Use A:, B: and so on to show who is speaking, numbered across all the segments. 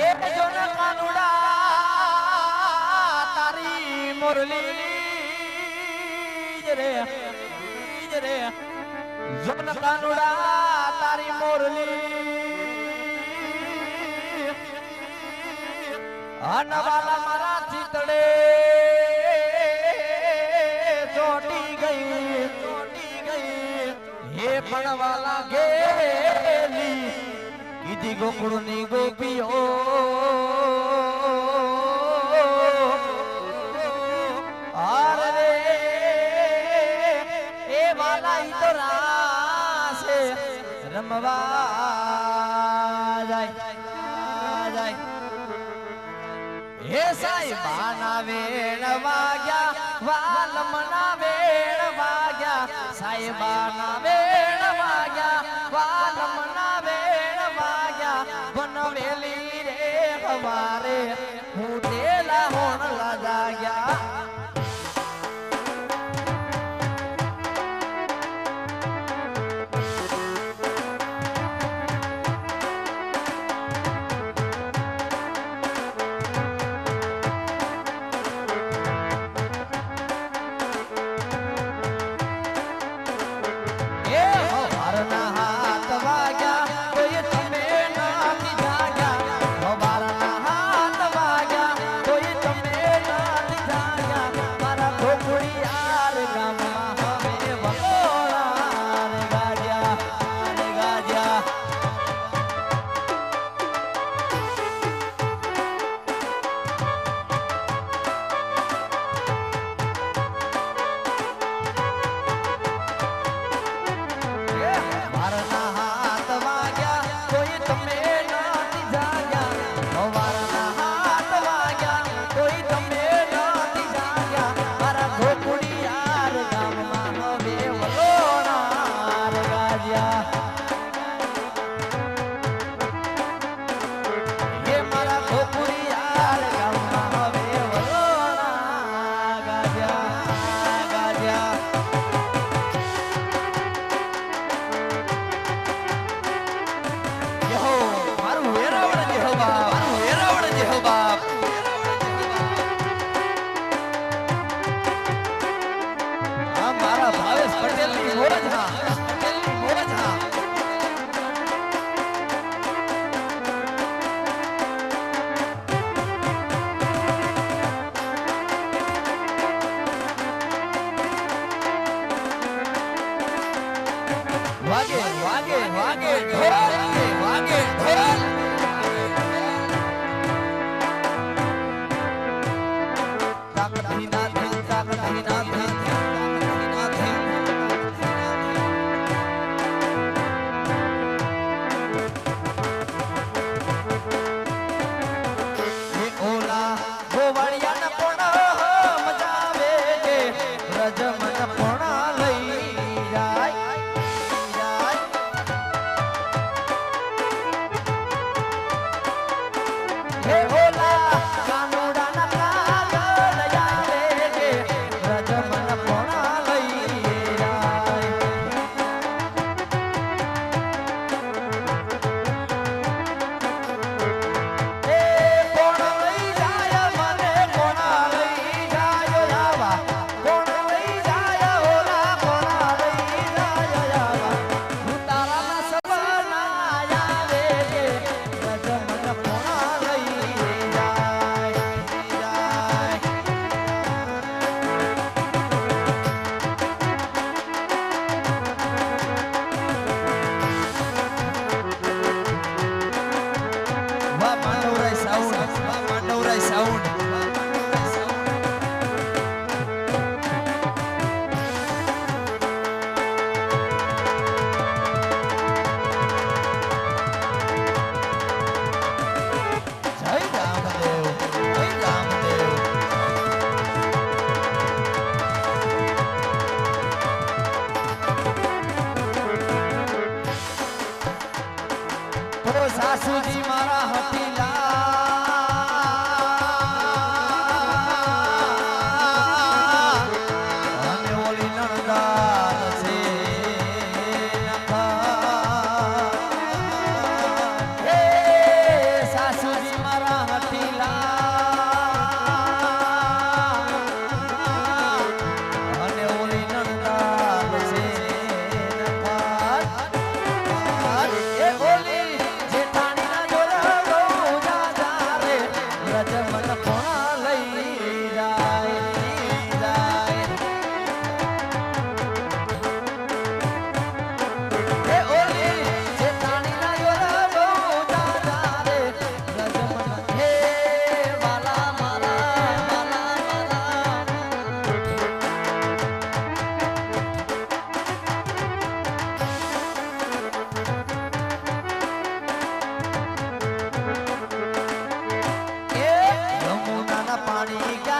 A: એક જોના કાનુડા તારી મુરલી જરે જરે જોના કાનુડા તારી મુરલી અનવાલા મારા ચિતડે મળવા લાગેલી કીધી ગોકળની ગોપીઓ. હાર રે. એ વાલા ઈ તો રાસે રમવા જાય. જાય. હે સાહેબાના વેણ વાગ્યા, વાલ મના વેણ વાગ્યા. સાહેબાના Mira, mira. સાસુજી મારા जमन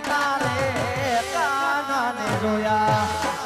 A: તારે કાનાને જોયા.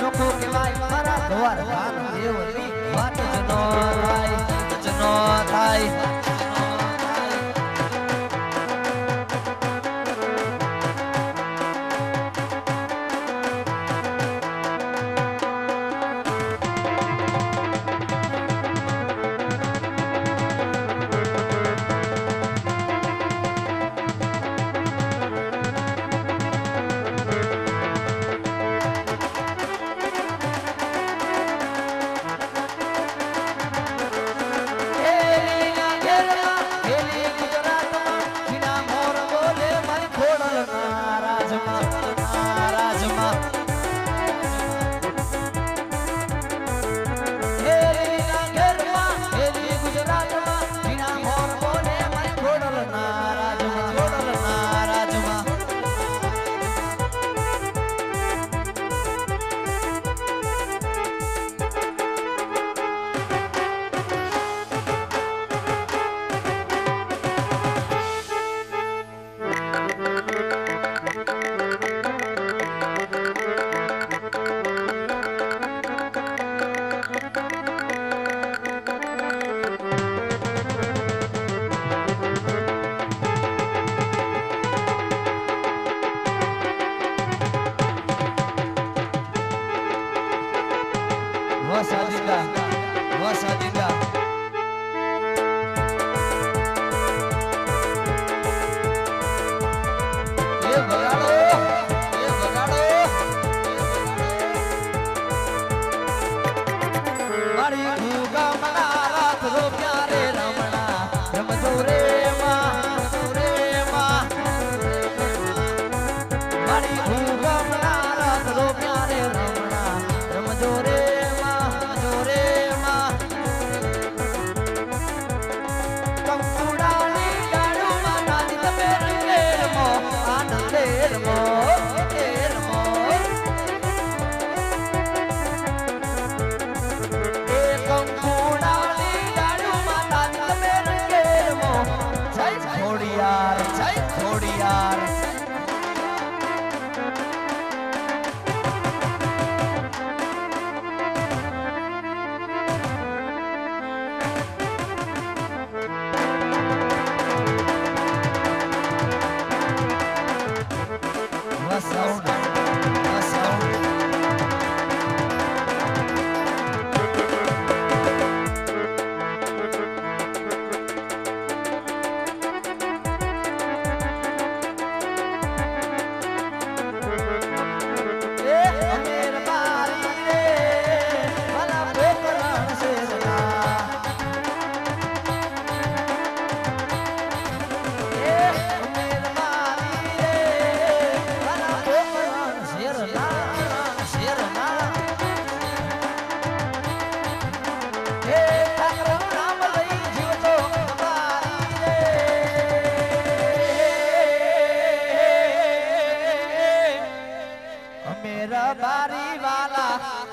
A: લોકો કહેવાય મારા દ્વાર ભાન દેવની વાત જનો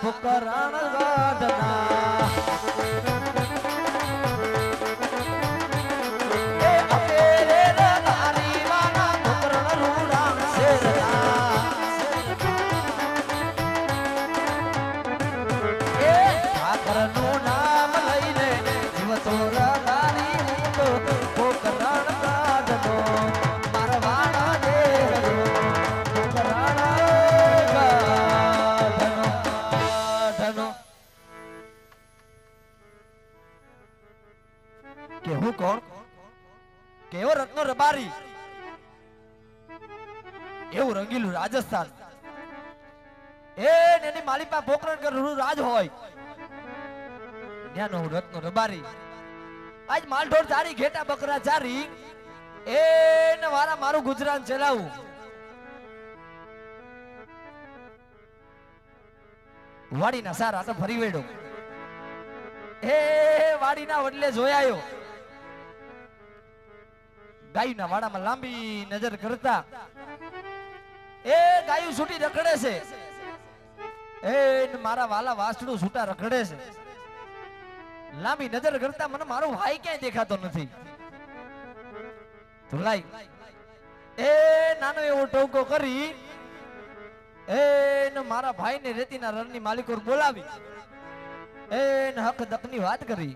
A: ફુકરાણ રાજસ્થાન. ને એની માલિપા પોકરણ કરું રાજ હોય. ન્યાનો હું રબારી. આજ માલઢોર ચારી, ઘેટા બકરા ચારી. એને વારા મારું ગુજરાન ચલાવું. વાડીના સારા તો ફરી વેડો. એ વાડીના વડલે જોયાયો ગાયના વાડામાં લાંબી નજર કરતા. એ ગાયું છૂટી રખડે છે. એ મારા વાલા વાસડું છૂટા રખડે છે. લાંબી નજર કરતા મને મારો ભાઈ ક્યાંય દેખાતો નથી. એ નાનો એવો ટોકો કરી એ ને મારા ભાઈને રેતીના રણની માલિકો બોલાવી. એ ને હક દકની વાત કરી.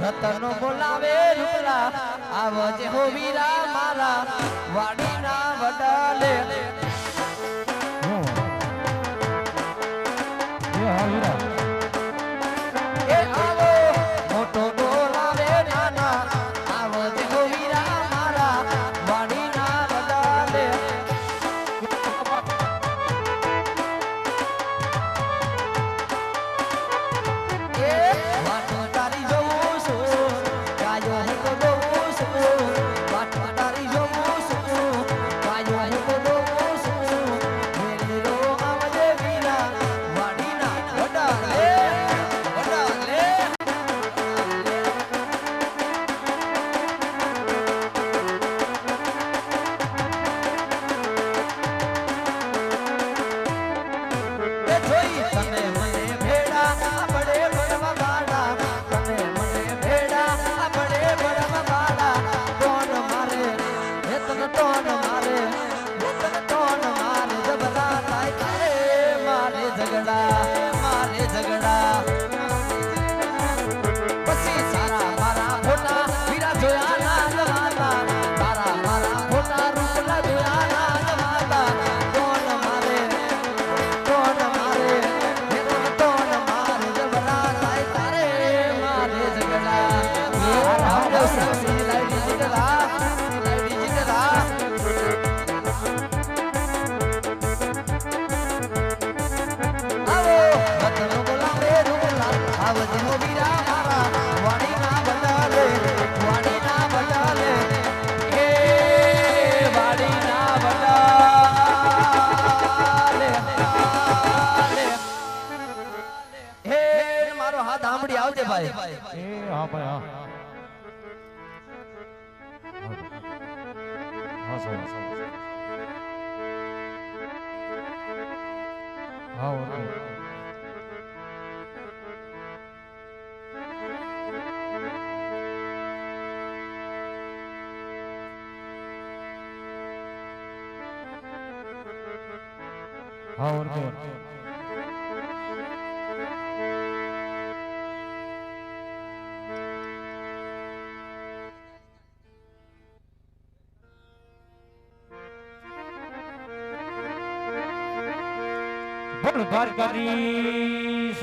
A: રતનો બોલાવે રૂપલા આવજે હો વીરા મારા વાડીના વડાલે
B: હા ભાઈ હા હા સાહેબ હા ઓકે હા ઓકે બોલ દ્વારકાધીશ